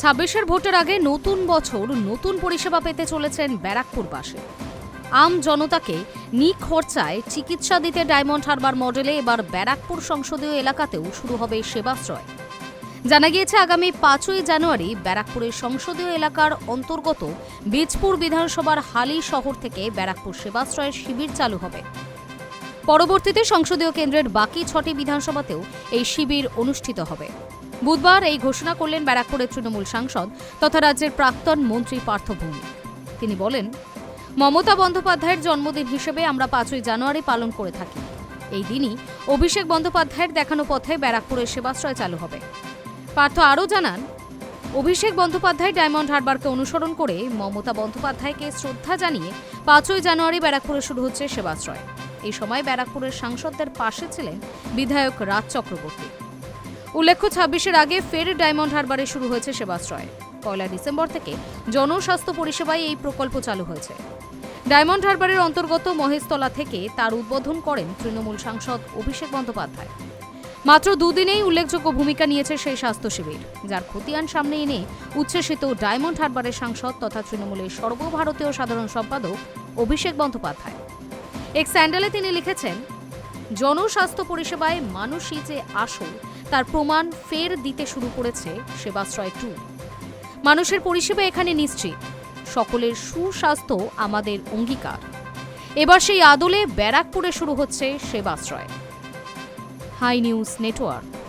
ছাব্বিশের ভোটের আগে নতুন বছর নতুন পরিষেবা পেতে চলেছেন ব্যারাকপুরবাসী। আম জনতাকে নিখরচায় চিকিৎসা দিতে ডায়মন্ড হারবার মডেলে এবার ব্যারাকপুর সংসদীয় এলাকাতেও শুরু হবে সেবাশ্রয়। জানা গিয়েছে, আগামী পাঁচই জানুয়ারি ব্যারাকপুরের সংসদীয় এলাকার অন্তর্গত বীজপুর বিধানসভার হালি শহর থেকে ব্যারাকপুর সেবাশ্রয়ের শিবির চালু হবে। পরবর্তীতে সংসদীয় কেন্দ্রের বাকি ছটি বিধানসভাতেও এই শিবির অনুষ্ঠিত হবে। বুধবার এই ঘোষণা করলেন ব্যারাকপুরের তৃণমূল সাংসদ তথা রাজ্যের প্রাক্তন মন্ত্রী পার্থ ভৌমিক তিনি বলেন, মমতা বন্দ্যোপাধ্যায়ের জন্মদিন হিসেবে আমরা পাঁচই জানুয়ারি পালন করে থাকি। এই দিনই অভিষেক বন্দ্যোপাধ্যায়ের দেখানো পথে ব্যারাকপুরের সেবাশ্রয় চালু হবে। পার্থ আরও জানান, অভিষেক বন্দ্যোপাধ্যায় ডায়মন্ড হারবারকে অনুসরণ করে মমতা বন্দ্যোপাধ্যায়কে শ্রদ্ধা জানিয়ে পাঁচই জানুয়ারি ব্যারাকপুরে শুরু হচ্ছে সেবাশ্রয়। এই সময় ব্যারাকপুরের সাংসদদের পাশে ছিলেন বিধায়ক রাজ চক্রবর্তী। উল্লেখ্য, ছাব্বিশের আগে ফের ডায়মন্ড হারবারে শুরু হয়েছে সেবাশ্রয়। পয়লা ডিসেম্বর থেকে জনস্বাস্থ্য পরিষেবায় এই প্রকল্প চালু হয়েছে। ডায়মন্ড হারবারের অন্তর্গত মহেশতলা থেকে তার উদ্বোধন করেন তৃণমূল সাংসদ অভিষেক বন্দ্যোপাধ্যায়। মাত্র দুদিনেই উল্লেখযোগ্য ভূমিকা নিয়েছে সেই স্বাস্থ্য শিবির যার খতিয়ান সামনে এনে উচ্ছ্বসিত ডায়মন্ড হারবারের সাংসদ তথা তৃণমূলের সর্বভারতীয় সাধারণ সম্পাদক অভিষেক বন্দ্যোপাধ্যায়। এক স্যান্ডেলে তিনি লিখেছেন, জনস্বাস্থ্য পরিষেবায় মানুষই যে আসল, তার প্রমাণ ফের দিতে শুরু করেছে সেবাশ্রয় টু। মানুষের পরিষেবা এখানে নিশ্চিত, সকলের সুস্বাস্থ্য আমাদের অঙ্গীকার। এবার সেই আদলে ব্যারাকপুরে শুরু হচ্ছে সেবাশ্রয়। High news network.